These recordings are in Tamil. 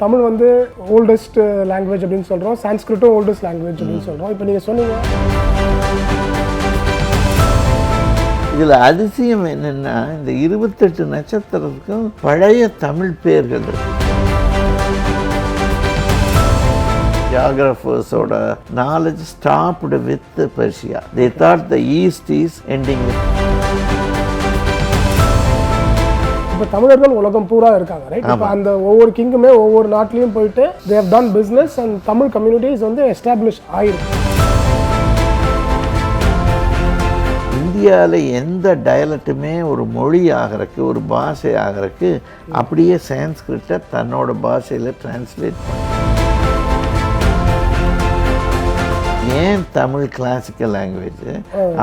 தமிழ் வந்து ஓல்டஸ்ட் லாங்குவேஜ் அப்படின்னு சொல்கிறோம் சான்ஸ்கிரிட்டும் ஓல்டஸ்ட் லாங்குவேஜ் அப்படின்னு சொல்கிறோம் இப்போ நீங்கள் சொன்னீங்க. இதில் அதிசயம் என்னென்னா இந்த இருபத்தெட்டு நட்சத்திரத்துக்கும் பழைய தமிழ் பேர்கள் ஜியாகிரஃபர்ஸோட knowledge stopped with Persia they thought the east is ending with இப்போ தமிழர்கள் உலகம் பூரா இருக்காங்க ரைட் இப்போ அந்த ஒவ்வொரு கிங்குமே ஒவ்வொரு நாட்டிலையும் போயிட்டு they've done business and Tamil communities வந்து எஸ்டாப்ளிஷ் ஆயிருக்கு. இந்தியாவில் எந்த டயலட்டுமே ஒரு மொழி ஆகிறக்கு ஒரு பாஷை ஆகிறக்கு அப்படியே சான்ஸ்கிரிட்டை தன்னோட பாஷையில் டிரான்ஸ்லேட் பண்ண. ஏன் தமிழ் கிளாசிக்கல் லாங்குவேஜ்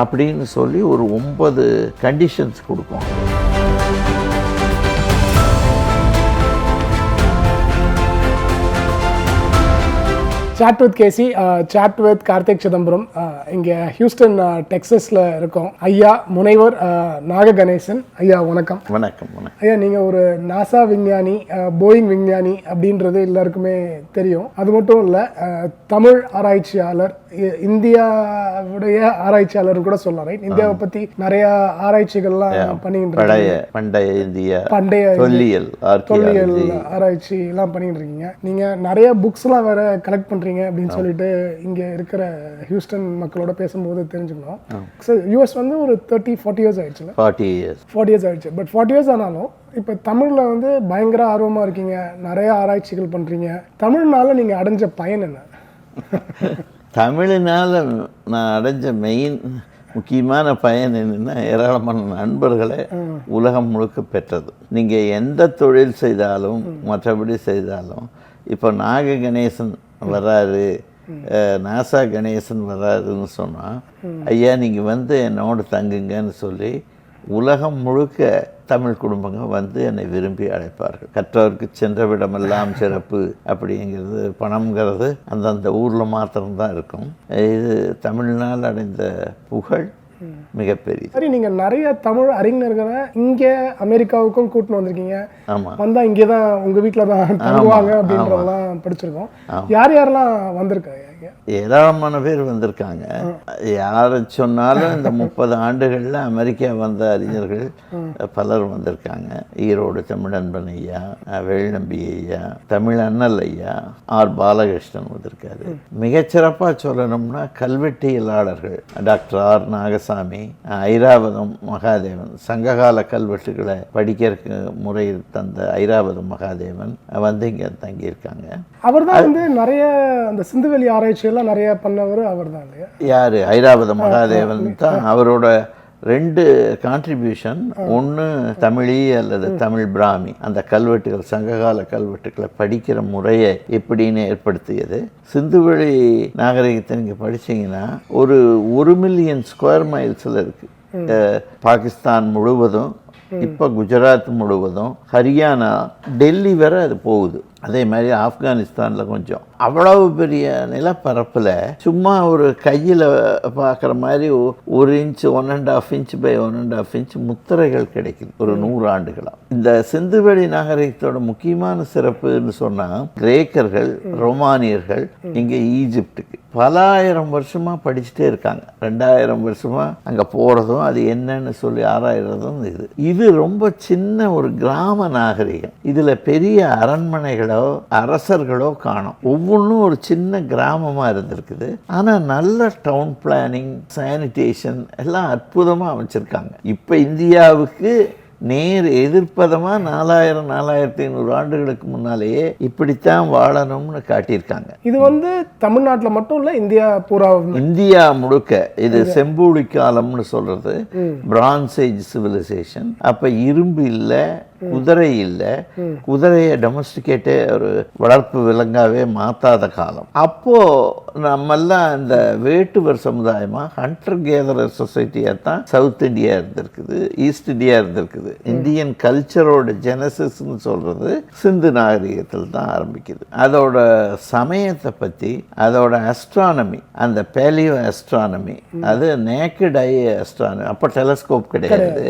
அப்படின்னு சொல்லி ஒரு ஒன்பது கண்டிஷன்ஸ் கொடுக்கும். Chat with KC chat with Karthik Chidambaram இங்கே ஹியூஸ்டன் டெக்ஸஸில் இருக்கோம். ஐயா முனைவர் அஹ், நாக கணேசன் ஐயா வணக்கம். வணக்கம் ஐயா நீங்கள் ஒரு நாசா விஞ்ஞானி போயிங் விஞ்ஞானி அப்படின்றது எல்லாருக்குமே தெரியும். அது மட்டும் இல்லை தமிழ் ஆராய்ச்சியாளர் இந்தியாவுடைய ஆராய்ச்சியாளர் கூட சொல்லலாம் ரைட் இந்தியாவை பற்றி நிறைய ஆராய்ச்சிகள்லாம் இருக்கீங்க. பண்டைய இந்திய பண்டைய தொல்லியல் தொல்லியல் ஆராய்ச்சி எல்லாம் பண்ணிட்டு இருக்கீங்க. நீங்க நிறைய புக்ஸ்லாம் வேற கலெக்ட் பண்றீங்க அப்படின்னு சொல்லிட்டு இங்க இருக்கிற ஹியூஸ்டன் மக்களோட பேசும்போது தெரிஞ்சுக்கணும். சார் யூஎஸ் வந்து ஒரு தேர்ட்டி ஃபார்ட்டி இயர்ஸ் ஆயிடுச்சுல? ஃபார்ட்டி இயர்ஸ் ஃபார்ட்டி இயர்ஸ் ஆயிடுச்சு. பட் ஃபார்ட்டி இயர்ஸ் ஆனாலும் இப்போ தமிழில் வந்து பயங்கர ஆர்வமாக இருக்கீங்க நிறைய ஆராய்ச்சிகள் பண்ணுறீங்க தமிழ்னால நீங்கள் அடைஞ்ச பயன் என்ன? தமிழினால் நான் அடைஞ்ச மெயின் முக்கியமான பயன் என்னென்னா ஏராளமான நண்பர்களை உலகம் முழுக்க பெற்றது. நீங்கள் எந்த தொழில் செய்தாலும் மற்றபடி செய்தாலும் இப்போ நாக கணேசன் வராரு நாசா கணேசன் வராருன்னு சொன்னால் ஐயா நீங்கள் வந்து என்னோட தங்குங்கன்னு சொல்லி உலகம் முழுக்க தமிழ் குடும்பங்கள் வந்து என்னை விரும்பி அழைப்பார்கள். கற்றவருக்கு சென்ற விடமெல்லாம் சிறப்பு அப்படிங்கிறது பணம்ங்கிறது அந்தந்த ஊரில் மாத்திரம்தான் இருக்கும். இது தமிழ்நாள் அடைந்த புகழ். மிகப்பெரிய சரி நீங்கள் நிறைய தமிழ் அறிஞர்களை இங்கே அமெரிக்காவுக்கும் கூட்டின்னு வந்திருக்கீங்க. வந்தா இங்கே தான் உங்க வீட்டில் தான் தங்குவாங்க அப்படின்றதெல்லாம் படிச்சிருக்கோம். யார் யாரெல்லாம் வந்திருக்காங்க? இங்க? ஏராளமான பேர் வந்திருக்காங்க. யாரை சொன்னாலும் இந்த முப்பது ஆண்டுகளில் அமெரிக்கா வந்த அறிஞர்கள் பலர் வந்திருக்காங்க. ஈரோடு தமிழன்பன் ஐயா வேல்நம்பி ஐயா தமிழ் அண்ணல் ஐயா ஆர் பாலகிருஷ்ணன் வந்திருக்காரு. மிகச்சிறப்பாக சொல்லணும்னா கல்வெட்டியலாளர்கள் டாக்டர் ஆர் நாகசாமி ஐராவதம் மகாதேவன் சங்ககால கல்வெட்டுகளை படிக்கிறதுக்கு முறையில் தந்த ஐராவதம் மகாதேவன் வந்து இங்கே தங்கியிருக்காங்க. அவர் தான் வந்து நிறைய அந்த சிந்துவெளி ஆராய்ச்சி எல்லாம் நிறைய பண்ணவர் அவர் தான் இல்லையா? யார்? ஐராவத மகாதேவன் தான். அவரோட ரெண்டு கான்ட்ரிபியூஷன் ஒன்று தமிழி அல்லது தமிழ் பிராமி. அந்த கல்வெட்டுகள் சங்ககால கல்வெட்டுகளை படிக்கிற முறையை எப்படின்னு ஏற்படுத்தியது. சிந்துவெளி நாகரிகத்தை நீங்கள் படிச்சீங்கன்னா ஒரு ஒரு மில்லியன் ஸ்கொயர் மைல்ஸில் இருக்குது பாகிஸ்தான் முழுவதும் இப்போ குஜராத் முழுவதும் ஹரியானா டெல்லி வரை அது போகுது. அதே மாதிரி ஆப்கானிஸ்தானில் கொஞ்சம் அவ்வளவு பெரிய நிலப்பரப்பில் சும்மா ஒரு கையில் பார்க்குற மாதிரி ஒரு inch one and half inch by one and half inch முத்திரைகள் கிடைக்குது. ஒரு நூறு ஆண்டுகளாக இந்த சிந்துவெளி நாகரிகத்தோட முக்கியமான சிறப்புன்னு சொன்னால் கிரேக்கர்கள் ரோமானியர்கள் இங்கே ஈஜிப்டுக்கு. பல ஆயிரம் வருஷமாக படிச்சுட்டே இருக்காங்க. ரெண்டாயிரம் வருஷமாக அங்கே போகிறதும் அது என்னன்னு சொல்லி ஆராயிறதும் இது. இது ரொம்ப சின்ன ஒரு கிராம நாகரிகம். இதில் பெரிய அரண்மனைகளோ அரசர்களோ காணும். ஒவ்வொன்றும் ஒரு சின்ன கிராமமாக இருந்திருக்குது. ஆனால் நல்ல டவுன் பிளானிங் சானிடேஷன் எல்லாம் அற்புதமாக அமைச்சிருக்காங்க. இப்போ இந்தியாவுக்கு நேர் எதிர்ப்பதமாக நாலாயிரம் நாலாயிரத்தி ஐநூறு ஆண்டுகளுக்கு முன்னாலேயே இப்படித்தான் வாழணும்னு காட்டியிருக்காங்க. இது வந்து தமிழ்நாட்டில் மட்டும் இல்லை இந்தியா பூரா இந்தியா முழுக்க. இது செம்பூழி காலம்னு சொல்றது. பிரான்ஸ் ஏஜ் சிவிலைசேஷன் அப்ப இரும்பு இல்லை குதிரை இல்லை. குதிரையை டொமஸ்டிகேட்டே ஒரு வளர்ப்பு விலங்காவே மாத்தாத காலம். அப்போ நம்மெல்லாம் இந்த வேட்டுவர் சமுதாயமா ஹண்டர் கேதரர் சொசைட்டியாக தான் சவுத் இந்தியா இருந்திருக்குது ஈஸ்ட் இந்தியா இருந்திருக்குது. இந்தியன் கல்ச்சரோட ஜெனசிஸ்ன்னு சொல்றது சிந்து நாகரிகத்தில் தான் ஆரம்பிக்குது. அதோட சமயத்தை பற்றி அதோட அஸ்ட்ரானமி அந்த பேலியோ அஸ்ட்ரானமி அது நேக்கட் ஐ அஸ்ட்ரானமி அப்போ டெலஸ்கோப் கிடையாது.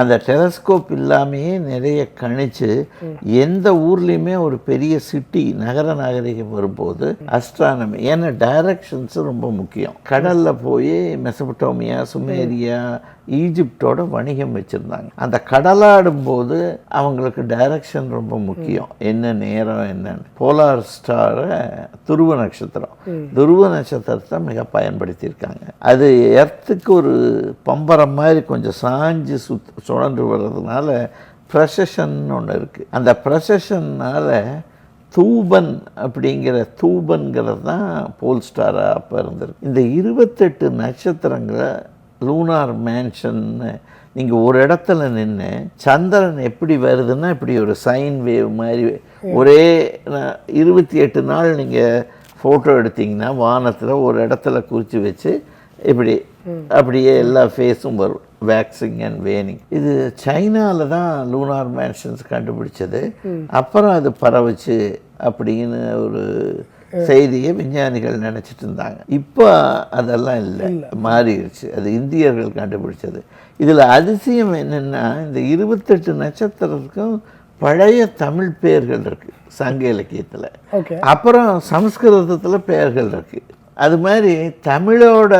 அந்த டெலஸ்கோப் இல்லாமையே நிறைய நிறைய கணிச்சு எந்த ஊர்லேயுமே ஒரு பெரிய சிட்டி நகர நாகரிகம் வரும்போது அஸ்ட்ரானமி ஏன்னா டைரக்ஷன்ஸ் ரொம்ப முக்கியம். கடலில் போய் மெசபட்டோமியா சுமேரியா ஈஜிப்டோட வணிகம் வச்சுருந்தாங்க. அந்த கடலாடும் போது அவங்களுக்கு டைரக்ஷன் ரொம்ப முக்கியம். என்ன நேரம் என்னன்னு. போலார் ஸ்டாரை துருவ நட்சத்திரம். துருவ நட்சத்திரத்தை மிக பயன்படுத்தியிருக்காங்க. அது எர்த்துக்கு ஒரு பம்பரம் மாதிரி கொஞ்சம் சாஞ்சு சுத் சுழன்று வர்றதுனால ப்ரொசஷன் ஒன்று இருக்குது அந்த ப்ரொசஷன்னால் தூபன் அப்படிங்கிற தூபன்கிறது தான் போல் ஸ்டாராக அப்போ இருந்திருக்கு. இந்த இருபத்தெட்டு நட்சத்திரங்களை லூனார் மேன்ஷன்னு நீங்கள் ஒரு இடத்துல நின்று சந்திரன் எப்படி வருதுன்னா இப்படி ஒரு சைன் வேவ் மாதிரி ஒரே இருபத்தி எட்டு நாள் நீங்கள் ஃபோட்டோ எடுத்தீங்கன்னா வானத்தில் ஒரு இடத்துல குறித்து வச்சு இப்படி அப்படியே எல்லா ஃபேஸும் வரும். வேக்சிங் அண்ட் வேனிங் இது சைனாவில் தான் லூனார் மேன்ஷன்ஸ் கண்டுபிடிச்சது. அப்புறம் அது பரவுச்சு அப்படின்னு ஒரு செய்தியை விஞ்ஞானிகள் நினச்சிட்டு இருந்தாங்க. இப்போ அதெல்லாம் இல்லை. மாறிடுச்சு. அது இந்தியர்கள் கண்டுபிடிச்சது. இதில் அதிசயம் என்னென்னா இந்த இருபத்தெட்டு நட்சத்திரத்துக்கும் பழைய தமிழ் பெயர்கள் இருக்குது சங்க இலக்கியத்தில். அப்புறம் சமஸ்கிருதத்தில் பெயர்கள் இருக்கு. அது மாதிரி தமிழோட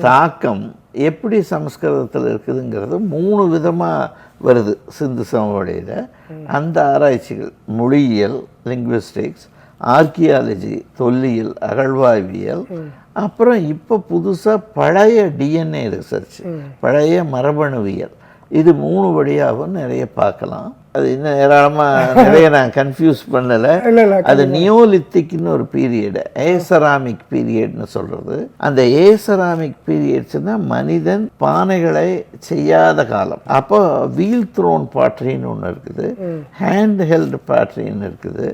தாக்கம் எப்படி சமஸ்கிருதத்தில் இருக்குதுங்கிறது மூணு விதமாக வருது சிந்து சமவெளியில். அந்த ஆராய்ச்சிகள் மொழியியல் லிங்குவிஸ்டிக்ஸ் ஆர்கியாலஜி தொல்லியல் அகழ்வாய்வியல். அப்புறம் இப்போ புதுசாக பழைய டிஎன்ஏ ரிசர்ச் பழைய மரபணுவியல். இது மூணு வழியாகவும் நிறைய பார்க்கலாம். அது இன்னும் ஏராளமாக நிறைய நான் கன்ஃபியூஸ் பண்ணலை. அது நியோலித்திக்னு ஒரு பீரியடு ஏசராமிக் பீரியட்னு சொல்கிறது அந்த ஏசராமிக் பீரியட்ஸ்னா மனிதன் பானைகளை செய்யாத காலம். அப்போ வீல் த்ரோன் பாட்ரின்னு ஒன்று இருக்குது. ஹேண்ட் ஹெல்டு பாட்ரின்னு இருக்குது.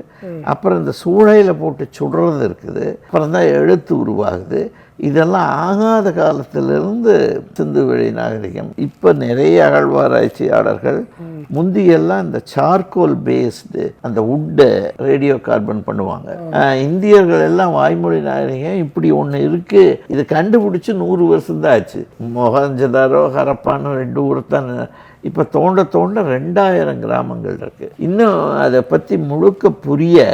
அப்புறம் இந்த சூளையில் போட்டு சுடுறது இருக்குது. அப்புறம் தான் எழுத்து உருவாகுது. இதெல்லாம் ஆகாத காலத்திலிருந்து சிந்து வெளி நாகரிகம். இப்போ நிறைய அகழ்வாராய்ச்சியாளர்கள் முந்தியெல்லாம் இந்த சார்கோல் பேஸ்டு அந்த உட்டை ரேடியோ கார்பன் பண்ணுவாங்க. இந்தியர்கள் எல்லாம் வாய்மொழி நாகரிகம் இப்படி ஒன்று இருக்கு. இது கண்டுபிடிச்சு நூறு வருஷம் தான் ஆச்சு. மொஹஞ்சதாரோ ஹரப்பான்னு ரெண்டு ஊர் தான் இப்போ தோண்ட தோண்ட ரெண்டாயிரம் கிராமங்கள் இருக்கு. இன்னும் அதை பற்றி முழுக்க புரிய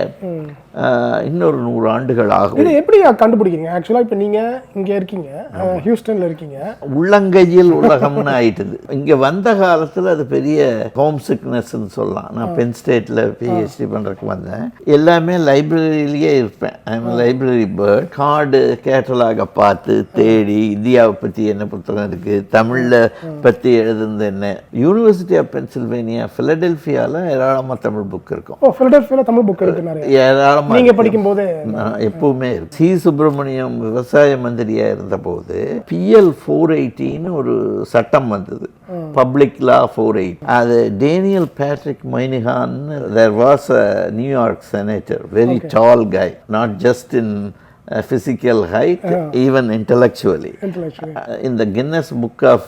இன்னொரு நூறு ஆண்டுகள் ஆகும். இது எப்படி கண்டுபிடிக்கிறீங்க? ஆக்சுவலாக இப்போ நீங்கள் இங்கே இருக்கீங்க ஹியூஸ்டன்ல இருக்கீங்க. உள்ளங்கையில் உலகம்னு ஆயிட்டுது. இங்கே வந்த காலத்தில் அது பெரிய ஹோம் சிக்னஸ்ன்னு சொல்லலாம். நான் பென் ஸ்டேட்டில் பிஹெச்டி பண்ணுறதுக்கு வந்தேன். எல்லாமே லைப்ரரியிலேயே இருப்பேன். I'm library bird card catalogue பார்த்து தேடி இந்தியாவை பற்றி என்ன புத்தகம் இருக்குது தமிழில் பற்றி எழுதுனது என்ன? யூனிவர்சிட்டி ஆஃப் பென்சில்வேனியா ஃபிலடெல்ஃபியாவில் ஏராளமாக தமிழ் புக் இருக்கும். ஓ ஃபிலடெல்ஃபியாவில் தமிழ் புக் இருக்கு நிறைய ஏராளமாக நீங்க படிக்கும்போது எப்பவுமே. சி. சுப்பிரமணியம் விவசாய மந்திரியா இருந்தபோது பிஎல் ஃபோர் எயிட்டின்னு ஒரு சட்டம் வந்தது. பப்ளிக் லா ஃபோர் எயிட் அது Daniel Patrick மைனிகான் there was a New York senator very tall guy not just in physical height even intellectually intellectually. in the Guinness Book of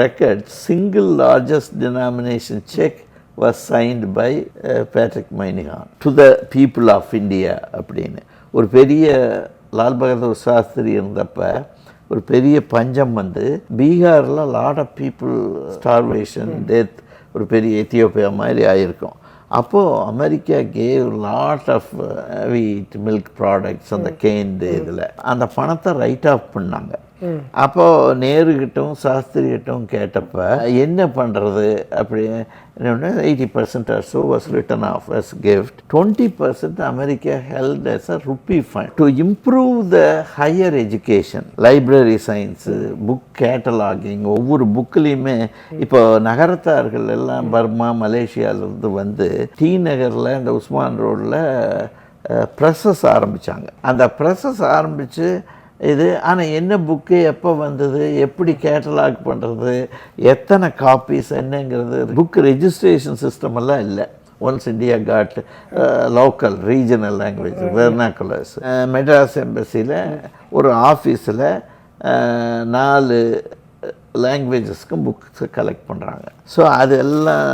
Records, single largest signed by uh, Patrick Moynihan to the people of India அப்படின்னு. ஒரு பெரிய லால் பகதூர் சாஸ்திரி இருந்தப்ப ஒரு பெரிய பஞ்சம் வந்து பீகாரில் lot of people starvation death ஒரு பெரிய எத்தியோப்பியா மாதிரி ஆயிருக்கும். அப்போது America gave lot of wheat milk products அந்த கேண்டு இதில். அந்த பணத்தை ரைட் ஆஃப் பண்ணாங்க. அப்போது நேருக்கிட்டும் சாஸ்திரிகிட்டும் கேட்டப்ப என்ன பண்ணுறது அப்படி eighty percent or so was written off as gift twenty percent America held as a rupee fund to improve the higher education library science book cataloguing ஒவ்வொரு புக்லேயுமே இப்போ நகரத்தார்கள் எல்லாம் பர்மா மலேசியாவிலேருந்து வந்து டி நகரில் இந்த உஸ்மான் ரோடில் ப்ரெஸ்ஸஸ் ஆரம்பித்தாங்க அந்த ப்ரெஸ்ஸஸ் ஆரம்பித்து இது ஆனால் என்ன புக்கு எப்போ வந்தது எப்படி கேட்டலாக் பண்ணுறது எத்தனை காப்பீஸ் என்னங்கிறது புக் ரெஜிஸ்ட்ரேஷன் சிஸ்டம் எல்லாம் இல்லை. Once India got local regional language vernaculars Madras எம்பசியில் ஒரு ஆஃபீஸில் நாலு லாங்குவேஜஸ்க்கும் புக்ஸ் கலெக்ட் பண்ணுறாங்க ஸோ அதெல்லாம்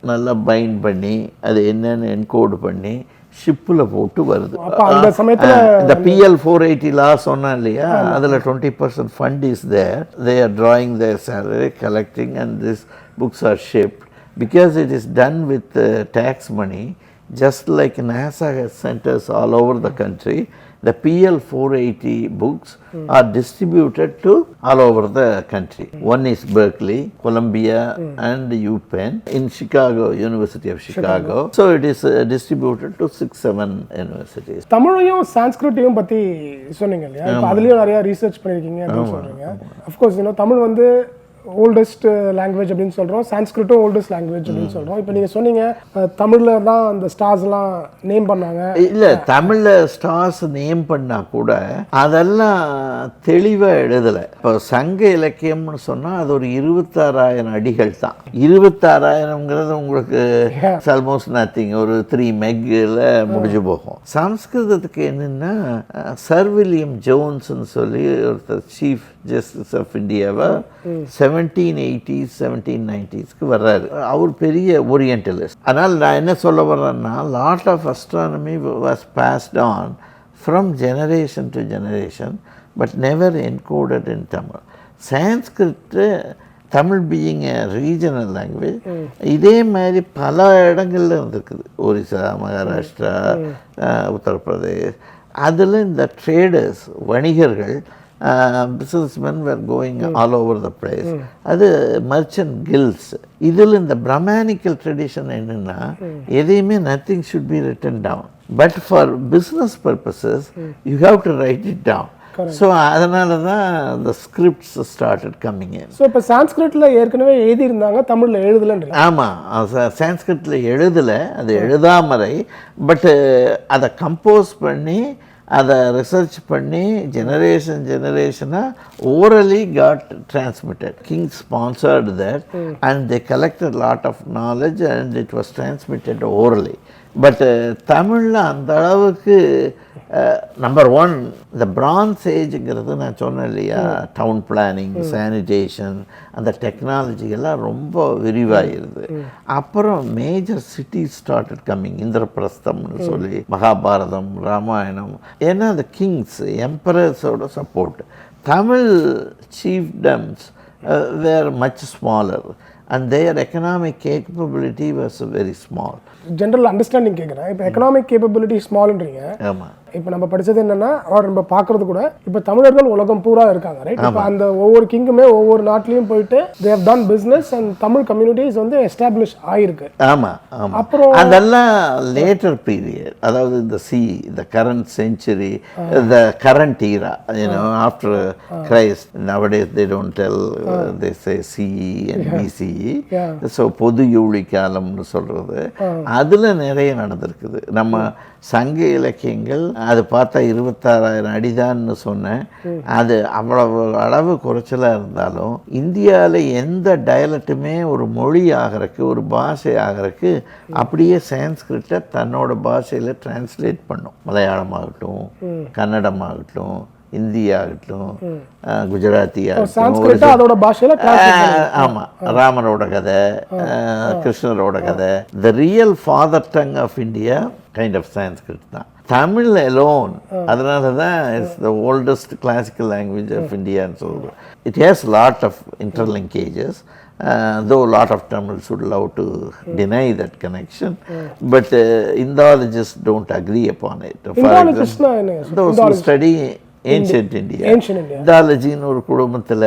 நல்லா பைண்ட் பண்ணி அது என்னென்னு என்கோடு பண்ணி ஷிப்பில் போட்டு வருது. அந்த சமயத்துல இந்த பிஎல் ஃபோர் எயிட்டி லா சொன்னேன் இல்லையா? அதில் twenty percent fund is there they are drawing their salary collecting and this books are shift because it is done with uh, tax money, just like NASA has centers all over the country, the PL 480 books are distributed to all over the country. One is Berkeley, Columbia, and UPenn in Chicago, University of Chicago. So it is uh, distributed to six, seven universities. தமிழையும் சான்ஸ்கிரிட்டையும் பத்தி சொன்னீங்க இல்லையா இப்போ அதுலயும் நிறைய ரீசர்ச் பண்ணிருக்கீங்க அப்படின்னு சொல்றீங்க அஃப்கோர்ஸ் இன்னும் தமிழ் வந்து ஓல்டஸ்ட் லாங்குவேஜ் அப்படின்னு சொல்றோம். சான்ஸ்கிரிட்டும் ஓல்டஸ்ட் லாங்குவேஜ் அப்படின்னு சொல்றோம். இப்போ நீங்க சொன்னீங்க தமிழ்ல தான் அந்த ஸ்டார்ஸ்லாம் நேம் பண்ணாங்க. இல்ல தமிழ்ல ஸ்டார்ஸ் நேம் பண்ணா கூட அதெல்லாம் தெளிவா எழுதல. இப்போ சங்க இலக்கியம்னு சொன்னா அது ஒரு இருபத்தாறாயிரம் அடிகள் தான். இருபத்தாறாயிரம்ங்கிறது உங்களுக்கு ஆல்மோஸ்ட் நத்திங் ஒரு த்ரீ மெக்கில் முடிஞ்சு போகும். சம்ஸ்கிருதத்துக்கு என்னன்னா சர் வில்லியம் ஜோன்ஸ்னு சொல்லி ஒருத்தர் சீஃப் ஜஸ்டிஸ் ஆஃப் இந்தியாவை செவன்டீன் எயிட்டிஸ் செவன்டீன் நைன்டிஸ்க்கு வர்றாரு. அவர் பெரிய ஓரியன்டலிஸ்ட் அதனால் நான் என்ன சொல்ல வர்றேன்னா lot of astronomy was passed on from generation to generation but never encoded in Tamil Sanskrit Tamil being regional language இதே மாதிரி பல இடங்கள்ல இருந்திருக்குது. ஒரிசா மகாராஷ்டிரா அஹ், உத்தரப்பிரதேஷ். அதில் இந்த ட்ரேடர்ஸ் வணிகர்கள் businessmen were going all over the place அது மர்ச்சன்ட் கில்ஸ் இதில் இந்த பிரமானிக்கல் ட்ரெடிஷன் என்னன்னா எதையுமே nothing should be written down but for business purposes you have to write it down so அதனால தான் the scripts started coming in. So இப்போ சான்ஸ்கிரிட்ல ஏற்கனவே எழுதியிருந்தாங்க தமிழ்ல எழுதலன்றீங்க. ஆமாம் சான்ஸ்கிரிட்டில் எழுதலை அது எழுதாமறை பட்டு அதை கம்போஸ் பண்ணி அதை ரிசர்ச் பண்ணி generation ஜெனரேஷனாக orally got transmitted king sponsored that and they collected lot of knowledge and it was transmitted orally but தமிழில் அந்த அளவுக்கு நம்பர் ஒன் இந்த பிரான்ஸ் ஏஜுங்கிறது நான் சொன்னேன் இல்லையா? டவுன் பிளானிங் சானிடேஷன் அந்த டெக்னாலஜி எல்லாம் ரொம்ப விரிவாயிருது. அப்புறம் மேஜர் சிட்டி ஸ்டார்டட் கம்மிங் இந்திரபிரஸ்தம்னு சொல்லி மகாபாரதம் ராமாயணம் ஏன்னா அந்த kings எம்பரர்ஸோட support Tamil chiefdoms were much smaller and their economic capability was very small general understanding கேட்குறேன் இப்போ எக்கனாமிக் கேப்பபிலிட்டி ஸ்மால்ன்றீங்க ஆமாம் இப்போ நம்ம படிச்சது என்னன்னா அவர் நம்ம பார்க்கறது கூட இப்போ தமிழர்கள் உலகம் பூரா இருக்காங்க ரைட் இப்போ அந்த ஒவ்வொரு கிங்குமே ஒவ்வொரு நாட்டிலையும் போயிட்டு they've done business and Tamil communities வந்து எஸ்டாப்ளிஷ் ஆயிருக்கு. ஆமாம் ஆமாம் அப்புறம் அதெல்லாம் லேட்டர் பீரியட் அதாவது இந்த சி இந்த கரண்ட் செஞ்சுரி இந்த current era after Christ don't tell uh, they say CE and BCE Yeah. So பொது யூழி காலம்னு சொல்கிறது அதில் நிறைய நடந்திருக்குது. நம்ம சங்க இலக்கியங்கள் அது பார்த்தா இருபத்தாறாயிரம் அடிதான்னு சொன்னேன். அது அவ்வளவு அளவு குறைச்சலாக இருந்தாலும் இந்தியாவில் எந்த டயலட்டுமே ஒரு மொழி ஆகிறக்கு ஒரு பாஷை ஆகிறக்கு அப்படியே சான்ஸ்கிரிட்டை தன்னோட பாஷையில் டிரான்ஸ்லேட் பண்ணும். மலையாளம் ஆகட்டும் கன்னடம் ஆகட்டும் ஹிந்தி ஆகட்டும் குஜராத்தி ஆகட்டும் ஒரு சான்ஸ்கிரிட்டா அதோட பாஷையில ஆஹ், ஆமா. ராமரோட கதை கிருஷ்ணரோட கதை. The real father tongue of India kind of Sanskrit தான். தமிழ் எலோன் அதனால தான் it's the oldest classical language of இந்தியான்னு சொல்கிறோம் it has lot of interlinkages though lot of Tamil should love to deny that connection but Indologist don't agree upon it என்ன? those Ancient India. இந்தாலஜின்னு ஒரு குடும்பத்தில்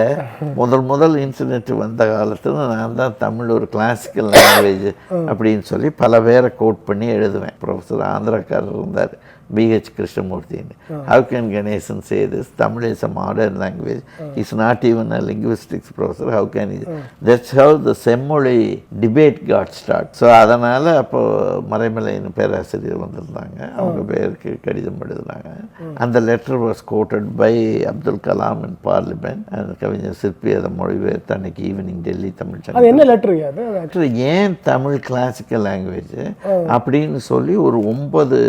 முதல் முதல் இன்டர்நெட் வந்த காலத்தில் நான் தான் தமிழ் ஒரு கிளாசிக்கல் லாங்குவேஜ் அப்படின்னு சொல்லி பல பேரை கோட் பண்ணி எழுதுவேன். ப்ரொஃபஸர் ஆந்திராக்காரர் இருந்தார். PH கிருஷ்ணமூர்த்தின்னு how can Ganesan say this Tamil is a modern language is not even a linguistics professor how can is that's how the செம்மொழி டிபேட் காட் ஸ்டார்ட் ஸோ அதனால் அப்போ மறைமலைன்னு பேராசிரியர் வந்திருந்தாங்க. அவங்க பேருக்கு கடிதம் எழுதுனாங்க. அந்த letter was quoted by Abdul Kalam in parliament அந்த கவிஞர் சிற்பி அதை மொழிபெயர்த்து அன்னைக்கு ஈவினிங் டெல்லி தமிழ் என்ன லெட்டர் ஏன் தமிழ் கிளாசிக்கல் லாங்குவேஜ் அப்படின்னு சொல்லி ஒரு ஒன்பது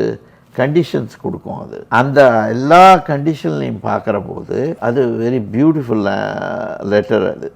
கண்டிஷன்ஸ் கொடுக்கும் அது அந்த எல்லா கண்டிஷன்லையும் பார்க்குற போது அது வெரி பியூட்டிஃபுல் லெட்டர் அது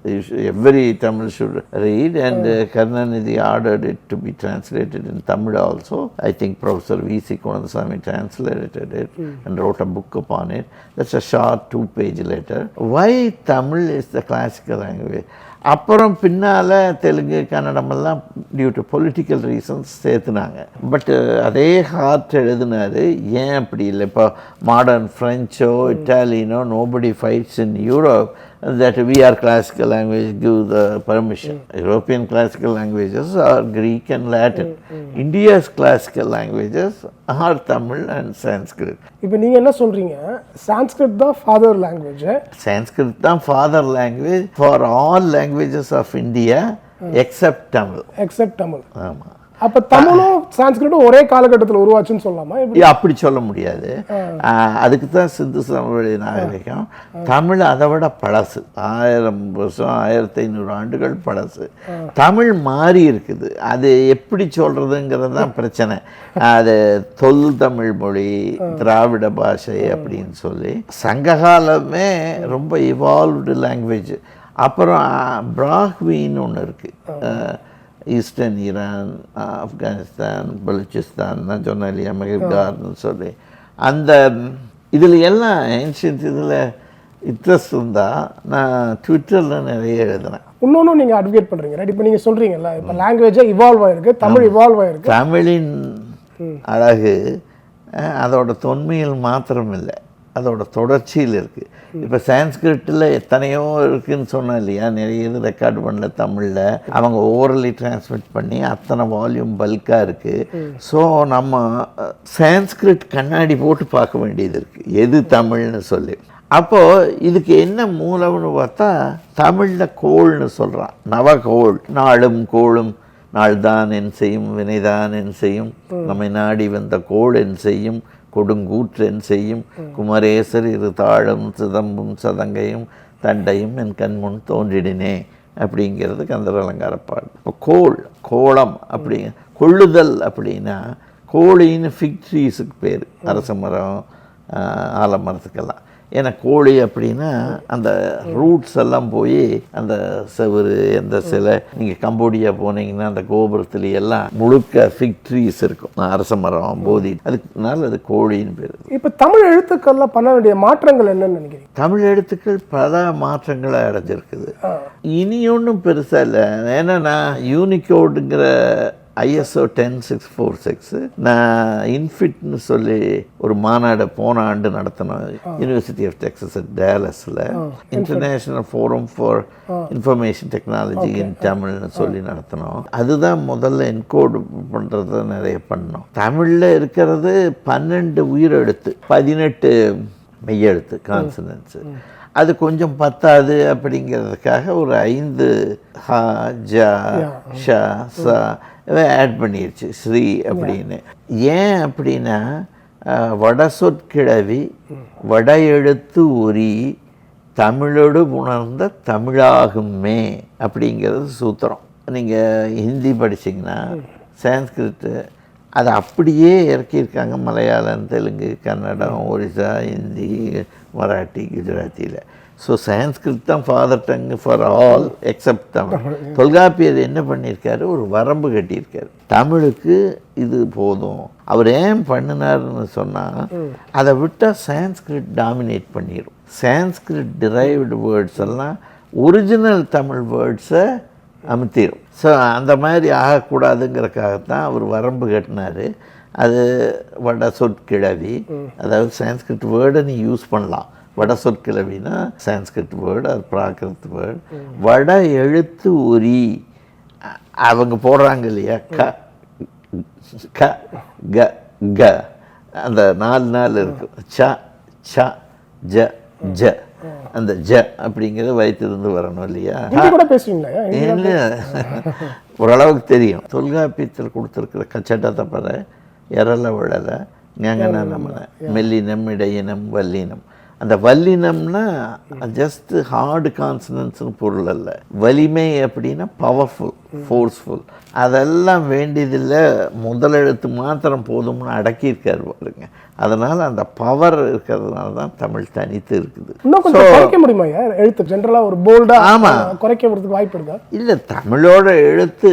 every Tamil should read and Karunanidhi ordered it to be translated in Tamil also I think professor V C Gunanthasamy translated it and wrote a book upon it. That's a short two-page letter. Why Tamil is the classical language? அப்புறம் பின்னால் தெலுங்கு கன்னடம் எல்லாம் டியூ டு பொலிட்டிக்கல் ரீசன்ஸ் சேர்த்துனாங்க. பட்டு அதே ஹார்ட் எழுதினாரு ஏன் அப்படி இல்லை? இப்போ மாடர்ன் ஃப்ரெஞ்சோ இட்டாலியனோ nobody fights in Europe that we are classical language give the permission. European classical languages are Greek and Latin. India's classical languages are Tamil and Sanskrit. இப்போ நீங்க என்ன சொல்றீங்க சான்ஸ்கிரிட் தான் ஃபாதர் லாங்குவேஜ் Sanskrit தான் father language for all languages of India except Tamil. Except Tamil ஆமாம் அப்ப தமிழும் சான்ஸ்கிரிட்டும் ஒரே காலகட்டத்தில் உருவாச்சுன்னு சொல்லலாமா அப்படி சொல்ல முடியாது. அதுக்கு தான் சிந்து சமவெளி நாகரிகம். தமிழ் அதை விட பழசு. ஆயிரம் வருஷம் ஆயிரத்தி ஐநூறு ஆண்டுகள் பழசு. தமிழ் மாறி இருக்குது. அது எப்படி சொல்கிறதுங்கிறது தான் பிரச்சனை. அது தொல் தமிழ் மொழி திராவிட பாஷை அப்படின்னு சொல்லி சங்ககாலமே ரொம்ப இவால்வ்டு லாங்குவேஜ் அப்புறம் பிராஹ்வின்னு ஒன்று இருக்குது ஈஸ்டர்ன் ஈரான் ஆப்கானிஸ்தான் பலூச்சிஸ்தான் நான் சொன்னேன் இல்லையா மெஹர்கார்னு சொல்லி அந்த இதில் எல்லாம் ஏன்ஷியன்ட் இதில் இன்ட்ரெஸ்ட் இருந்தால் நான் ட்விட்டரில் நிறைய எழுதுனேன் இன்னொன்னும் நீங்க அட்வொகேட் பண்றீங்க. ரைட் இப்போ நீங்க சொல்றீங்கல்ல இப்போ லாங்குவேஜே இவால்வ் ஆயிருக்கு தமிழ் இவால்வ் ஆயிருக்கு. தமிழின் அழகு அதோட தொன்மையில் மாத்திரம் இல்லை அதோட தொடர்ச்சியில் இருக்குது இப்போ சான்ஸ்கிரிட்டில் எத்தனையோ இருக்குன்னு சொன்னேன் இல்லையா? நிறைய இது ரெக்கார்ட் பண்ணல தமிழில். அவங்க ஓரலி டிரான்ஸ்மிட் பண்ணி அத்தனை வால்யூம் பல்காக இருக்குது ஸோ நம்ம சான்ஸ்கிரிட் கண்ணாடி போட்டு பார்க்க வேண்டியது இருக்குது எது தமிழ்னு சொல்லி. அப்போது இதுக்கு என்ன மூலம்னு பார்த்தா தமிழில் கோள்னு சொல்கிறான் நவகோள். நாளும் கோளும். நாள்தான் என் செய்யும் வினைதான் என் செய்யும். நம்மை நாடி வந்த கோள் என் செய்யும். கொடுங்கூற்றென் செய்யும். குமரேசர் இரு தாழும் சிதம்பும் சதங்கையும் தண்டையும் என் கண்முன் தோன்றிடினே அப்படிங்கிறது கந்தர் அலங்கார பாடு இப்போ கோள் கோலம் அப்படி கொள்ளுதல் அப்படின்னா கோழின்னு ஃபிக் ட்ரீஸுக்கு பேர் அரச மரம் ஆலமரத்துக்கெல்லாம். ஏன்னா கோழி அப்படின்னா அந்த ரூட்ஸ் எல்லாம் போய் அந்த செவுரு எந்த சிலை நீங்கள் கம்போடியா போனீங்கன்னா அந்த கோபுரத்துல எல்லாம் முழுக்க ஃபிக் ட்ரீஸ் இருக்கும். அரச மரம் போதி அதுக்குனால அது கோழின்னு பேர் இப்போ தமிழ் எழுத்துக்கள்ல பண்ண வேண்டிய மாற்றங்கள் என்னன்னு நினைக்கிறீங்க? தமிழ் எழுத்துக்கள் பல மாற்றங்களை அடைஞ்சிருக்குது. இனி ஒன்றும் பெருசாக இல்லை. ஏன்னா நான் யூனிகோடுங்கிற ISO ten six four six நான் இன்ஃபிட்னு சொல்லி ஒரு மாநாடு போன ஆண்டு நடத்தினோம். University of Texas டேலஸில் international forum for information technology in தமிழ்னு சொல்லி நடத்தினோம். அதுதான் முதல்ல என்கோடு பண்ணுறத நிறைய பண்ணோம். தமிழில் இருக்கிறது பன்னெண்டு உயிரெழுத்து பதினெட்டு மெய்யெழுத்து கான்சனன்ஸு அது கொஞ்சம் பத்தாது அப்படிங்கிறதுக்காக ஒரு ஐந்து ஹா ஜா ஷா சா ஆட் பண்ணிருச்சு ஸ்ரீ அப்படின்னு. ஏன் அப்படின்னா வட சொற்கிழவி வட எழுத்து உரி தமிழோடு உணர்ந்த தமிழாகுமே அப்படிங்கிறது சூத்திரம். நீங்கள் ஹிந்தி படிச்சீங்கன்னா சான்ஸ்கிரிட்டு அதை அப்படியே இறக்கியிருக்காங்க மலையாளம் தெலுங்கு கன்னடம் ஒரிசா ஹிந்தி மராட்டி குஜராத்தியில். ஸோ சான்ஸ்கிரிட் தான் father tongue for all except Tamil. Tolkappiyar என்ன பண்ணியிருக்காரு? ஒரு வரம்பு கட்டியிருக்காரு. தமிழுக்கு இது போதும். அவர் ஏன் பண்ணினாருன்னு சொன்னால் அதை விட்டால் சான்ஸ்கிரிட் டாமினேட் பண்ணிடும் சான்ஸ்கிரிட் டிரைவ்டு வேர்ட்ஸ் எல்லாம் ஒரிஜினல் தமிழ் வேர்ட்ஸை அமுத்திடும் ஸோ அந்த மாதிரி ஆகக்கூடாதுங்கிறக்காகத்தான் அவர் வரம்பு கட்டினார். அது வட சொற்கிழவி அதாவது சான்ஸ்கிரிட் வேர்டை நீ யூஸ் பண்ணலாம். வட சொற்கிழவினா சான்ஸ்கிரிட் வேர்டு அது பிராகிருத் வேர்டு. வட எழுத்து உரி. அவங்க போடுறாங்க இல்லையா? க க க க. அந்த நாலு நாள் இருக்கும். ச ச ஜ ஜ. அந்த ஜ அப்படிங்கிறது வயிற்றிலிருந்து வரணும் இல்லையா? ஹிந்தி கூட பேசுவீங்களா? இல்லை. ஓரளவுக்கு தெரியும். தொல்காப்பியத்தில் கொடுத்துருக்கிற கச்சட்டத்தை பத எரல விழலை. ஞங்கன நம்மளை. மெல்லினம் இடையினம் வல்லினம். அந்த வல்லினம்னா ஜஸ்ட் ஹார்டு கான்சனன்ஸ்னு பொருள் அல்ல. வலிமை அப்படின்னா பவர்ஃபுல் ஃபோர்ஸ்ஃபுல் அதெல்லாம் வேண்டியதில்லை. முதல் எழுத்து மாத்திரம் போதும்னு அடக்கியிருக்காரு பாருங்க. அதனால் அந்த பவர் இருக்கிறதுனால தான் தமிழ் தனித்து இருக்குது. இன்னும் கொஞ்சம் குறைக்க முடியுமா எழுத்து ஜென்ரலா ஒரு போல்டா ஆமா. குறைக்க வரதுக்கு வாய்ப்பு இருக்கா? இல்லை தமிழோட எழுத்து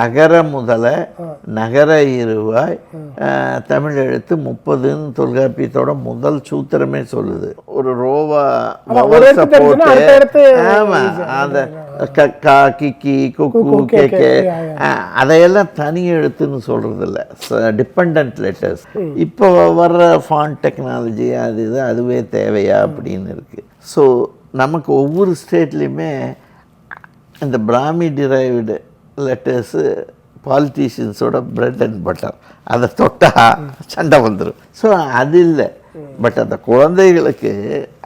அகர முதல நகர இருவாய் தமிழ் எழுத்து முப்பதுன்னு தொல்காப்பியத்தோட முதல் சூத்திரமே சொல்லுது. ஒரு ரோவா போட்டு அடுத்த எழுத்து ஆமா easy. அந்த கக்கா கிக்கி குக்கு குக்கு. அதையெல்லாம் தனி எழுத்துன்னு சொல்கிறது இல்லை டிபெண்ட் லெட்டர்ஸ் இப்போ வர்ற ஃபான் டெக்னாலஜி அது இது அதுவே தேவையா அப்படின்னு இருக்குது ஸோ நமக்கு ஒவ்வொரு ஸ்டேட்லேயுமே இந்த பிராமி டிரைவ்டு லெட்டர்ஸு பாலிட்டிஷியன்ஸோட பிரெட் அண்ட் பட்டர் அதை தொட்டா சண்டை வந்துடும் ஸோ அது இல்லை. பட் அந்த குழந்தைகளுக்கு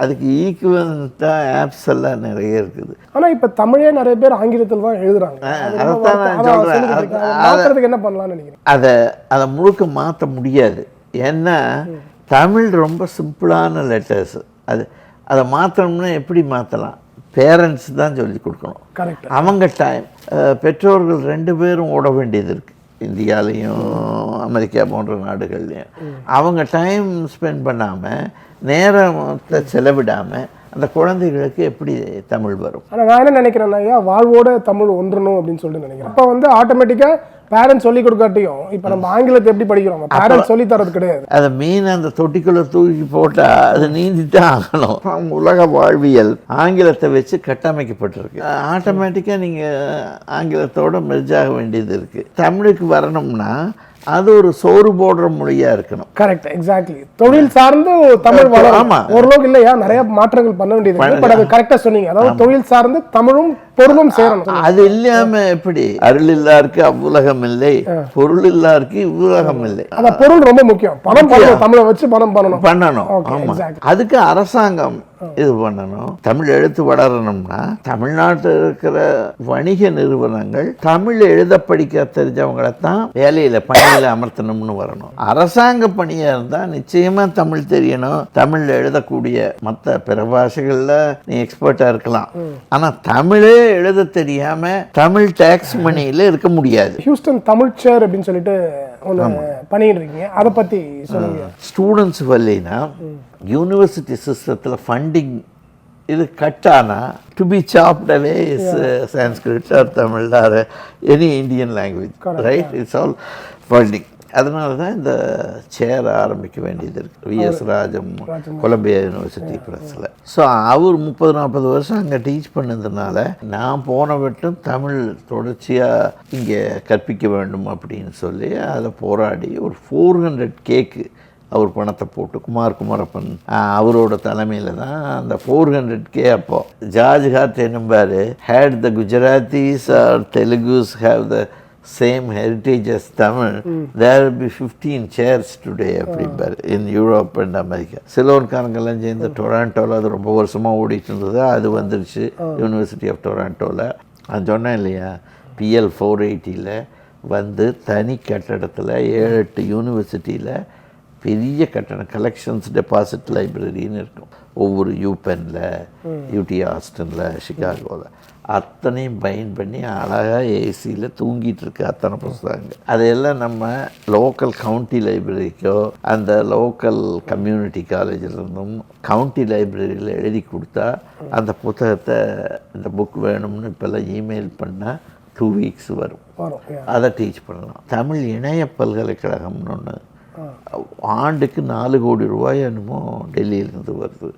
அதுக்கு ஈக்குவலண்ட்டாக ஆப்ஸ் எல்லாம் நிறைய இருக்குது. ஆனா இப்ப தமிழே நிறைய பேர் ஆங்கிலத்தில் தான் எழுதுறாங்க. அதைத்தான் நான் மாத்துறதுக்கு என்ன பண்ணலாம்னு நினைக்கிறேன் அதை அதை முழுக்க மாற்ற முடியாது. ஏன்னா தமிழ் ரொம்ப சிம்பிளான லெட்டர்ஸ் அது அதை மாற்றணும்னா எப்படி மாற்றலாம் பேரண்ட்ஸ் தான் சொல்லி கொடுக்கணும். கரெக்ட் அவங்க டைம் பெற்றோர்கள் ரெண்டு பேரும் ஓட வேண்டியது இருக்குது இந்தியாலேயும் அமெரிக்கா போன்ற நாடுகள்லையும். அவங்க டைம் ஸ்பெண்ட் பண்ணாமல் நேரத்தை செலவிடாமல் அந்த குழந்தைகளுக்கு எப்படி தமிழ் வரும்? ஆனா நான் என்ன நினைக்கிறேன்னா ஐயா வாழ்வோட தமிழ் ஒன்றணும் அப்படின்னு சொல்லிட்டு நினைக்கிறேன். அப்ப வந்து ஆட்டோமேட்டிக்கா பேரண்ட்ஸ் சொல்லி கொடுக்காட்டியும் இப்ப நம்ம ஆங்கிலத்தை எப்படி படிக்கிறோம்? பேரண்ட்ஸ் சொல்லி தரது கிடையாது. அதை மீன் அந்த தொட்டிக்குள்ளே தூக்கி போட்டால் அது நீந்தித்தான் ஆகணும். அவங்க உலக வாழ்வியல் ஆங்கிலத்தை வச்சு கட்டமைக்கப்பட்டிருக்கு. ஆட்டோமேட்டிக்காக நீங்கள் ஆங்கிலத்தோட மெர்ஜ் ஆக வேண்டியது இருக்குது தமிழுக்கு வரணும்னா அது ஒரு சோறு போடுற மொழியாக இருக்கணும். கரெக்ட் எக்ஸாக்ட்லி தொழில் சார்ந்து தமிழ் வளரும். ஆமா. ஓரளவுக்கு இல்லையா? நிறைய மாற்றங்கள் பண்ண வேண்டியது பட் அது கரெக்டா சொன்னீங்க. அதாவது தொழில் சார்ந்து தமிழும் பொருளும் சேரணும். அது இல்லாம எப்படி? அருள் இல்லாருக்கு அவ்வுலகம் இல்லை பொருள் இல்லாருக்கு இவ்வுலகம் இல்லை. அந்த பொருள் ரொம்ப முக்கியம். பணம் பண்ணணும் தமிழை வச்சு பணம் பண்ணணும். பண்ணணும். ஆமா. அதுக்கு அரசாங்கம் இது பண்ணணும். தமிழ் எழுத்து வளரணும்னா தமிழ்நாட்டில் இருக்கிற வணிக நிறுவனங்கள் தமிழ் எழுத படிக்க தெரிஞ்சவங்களை தான் வேலையில பணியில அமர்த்தணும்னு வரணும். அரசாங்க பணியா இருந்தா நிச்சயமா தமிழ் தெரியணும். தமிழ்ல எழுதக்கூடிய மற்ற பிற பாஷைகள்ல நீ எக்ஸ்பர்ட்டா இருக்கலாம். ஆனா தமிழே எழுத தெரியாம தமிழ் டாக்ஸ் மணியில இருக்க முடியாது. ஹியூஸ்டன் தமிழ் சேர் அப்படின்னு சொல்லிட்டு ஒன்று பண்ணிட்டு இருக்கீங்க அதை பத்தி சொல்லுங்க. ஸ்டூடெண்ட்ஸ் வரலைன்னா யூனிவர்சிட்டி சிஸ்டத்தில் ஃபண்டிங் இது கட் ஆனால் டு பி சாப்டவே is Sanskrit or Tamil or any Indian language right it's all funding அதனால தான் இந்த சேர் ஆரம்பிக்க வேண்டியது இருக்குது விஎஸ் ராஜம் கொலம்பியா யூனிவர்சிட்டி ப்ரெஸ்ஸில் ஸோ அவர் முப்பது நாற்பது வருஷம் அங்கே டீச் பண்ணதுனால நான் போன வட்டம் தமிழ் தொடர்ச்சியாக இங்கே கற்பிக்க வேண்டும் அப்படின்னு சொல்லி அதை போராடி ஒரு ஃபோர் ஹண்ட்ரட் கேக்கு அவர் பணத்தை போட்டு குமார் குமாரப்பன் அவரோட தலைமையில் தான் அந்த ஃபோர் ஹண்ட்ரட் கே அப்போ. ஜார்ஜ் ஹார்ட் என்னும்பாரு had the Gujaratis or Telugus have the same heritage as Tamil there be fifteen chairs today அப்படிம்பாரு இன் யூரோப் அண்ட் அமெரிக்கா சிலோன்காரங்கெல்லாம் சேர்ந்து டொராண்டோவில் அது ரொம்ப வருஷமாக ஓடிட்டு இருந்தது. அது வந்துருச்சு யூனிவர்சிட்டி ஆஃப் டொராண்டோவில் நான் சொன்னேன் இல்லையா பிஎல் ஃபோர் எயிட்டியில் வந்து தனி கட்டடத்தில் ஏழு எட்டு யூனிவர்சிட்டியில் பெரிய கட்டணம் கலெக்ஷன்ஸ் டெபாசிட் லைப்ரரின்னு இருக்கும். ஒவ்வொரு யூபெனில் யூடி ஆஸ்டனில் ஷிகாகோவில் அத்தனையும் பைன் பண்ணி அழகாக ஏசியில் தூங்கிட்டு இருக்கு அத்தனை புஸ்தகங்கள். அதையெல்லாம் நம்ம லோக்கல் கவுண்டி லைப்ரரிக்கோ அந்த லோக்கல் கம்யூனிட்டி காலேஜிலிருந்தும் கவுண்டி லைப்ரரியில் எழுதி கொடுத்தா அந்த புத்தகத்தை இந்த புக் வேணும்னு இப்போல்லாம் இமெயில் பண்ணால் டூ வீக்ஸ் வரும். அதை டீச் பண்ணலாம். தமிழ் இணைய பல்கலைக்கழகம்னு ஒன்று ஆண்டுக்கு நாலு கோடி ரூபாய் என்னமோ டெல்லியிலேருந்து வருது.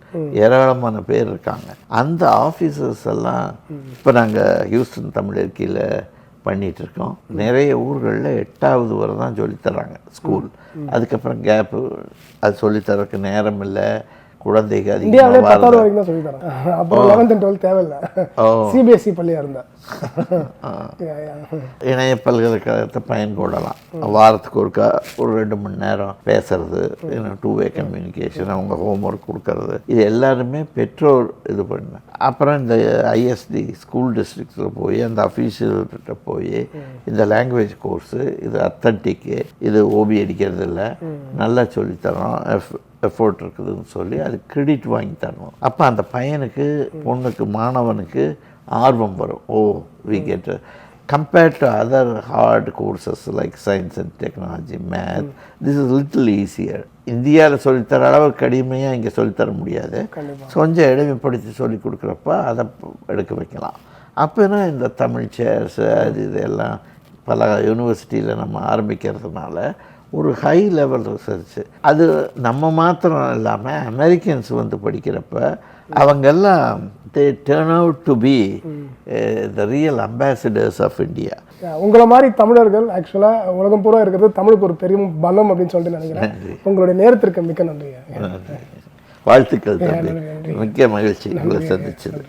ஏராளமான பேர் இருக்காங்க. அந்த ஆஃபீஸர்ஸ் எல்லாம் இப்போ நாங்கள் ஹியூஸ்டன் தமிழ் இருக்கையில் பண்ணிட்டு இருக்கோம். நிறைய ஊர்களில் எட்டாவது வரை தான் சொல்லித்தராங்க ஸ்கூல் அதுக்கப்புறம் கேப்பு அது சொல்லித்தரக்கு நேரம் இல்லை. குழந்தைக்கு இந்தியாவிலே அதிகமாக பத்தாவது வரைக்கும் தான் சொல்லி தரேன் அப்புறம் லெவன்த் அண்ட் டுவெல்த் தேவையில்ல. சிபிஎஸ்சி பள்ளியா இருந்தா. Yeah, yeah. இணைய பல்கலைக்கழகத்தை பயன்படலாம் வாரத்துக்கு ஒருக்கா ஒரு ரெண்டு மணி நேரம் பேசுறது டூ வே கம்யூனிகேஷன் அவங்க ஹோம்ஒர்க் கொடுக்கறது. இது எல்லாருமே பெற்றோர் இது பண்ண. அப்புறம் இந்த ஐஎஸ்டி ஸ்கூல் டிஸ்ட்ரிக்டில் போய் அந்த அஃபீஷியல்கிட்ட போய் இந்த லாங்குவேஜ் கோர்ஸு இது அத்தன்டிக்கு இது ஓபி அடிக்கிறது இல்லை நல்லா சொல்லித்தரோம். எஃப் எஃபோர்ட் இருக்குதுன்னு சொல்லி அது கிரெடிட் வாங்கி தரணும். அப்போ அந்த பையனுக்கு பொண்ணுக்கு மாணவனுக்கு ஆர்வம் வரும். ஓ we get compared to other hard courses like science and technology math this is little easier இந்தியாவில் சொல்லித்தர அளவுக்கு கடுமையாக இங்கே சொல்லித்தர முடியாது. கொஞ்சம் எளிமைப்படுத்தி சொல்லி கொடுக்குறப்ப அதை எடுக்க வைக்கலாம். அப்போனா இந்த தமிழ் சேர்ஸ் அது இதெல்லாம் பல யூனிவர்சிட்டியில் நம்ம ஆரம்பிக்கிறதுனால ஒரு ஹை லெவல் ரிசர்ச் அது நம்ம மாத்திரம் இல்லாமல் அமெரிக்கன்ஸ் வந்து படிக்கிறப்ப அவங்கெல்லாம் they turn out to be the real ambassadors of India உங்களை மாதிரி தமிழர்கள் ஆக்சுவலாக உலகம் பூரா இருக்கிறது தமிழுக்கு ஒரு பெரிய பலம் அப்படின்னு சொல்லிட்டு நினைக்கிறேன். உங்களுடைய நேரத்திற்கு மிக்க நன்றி. வாழ்த்துக்கள் தம்பி. மிக்க மகிழ்ச்சி. உங்களை சந்திச்சது.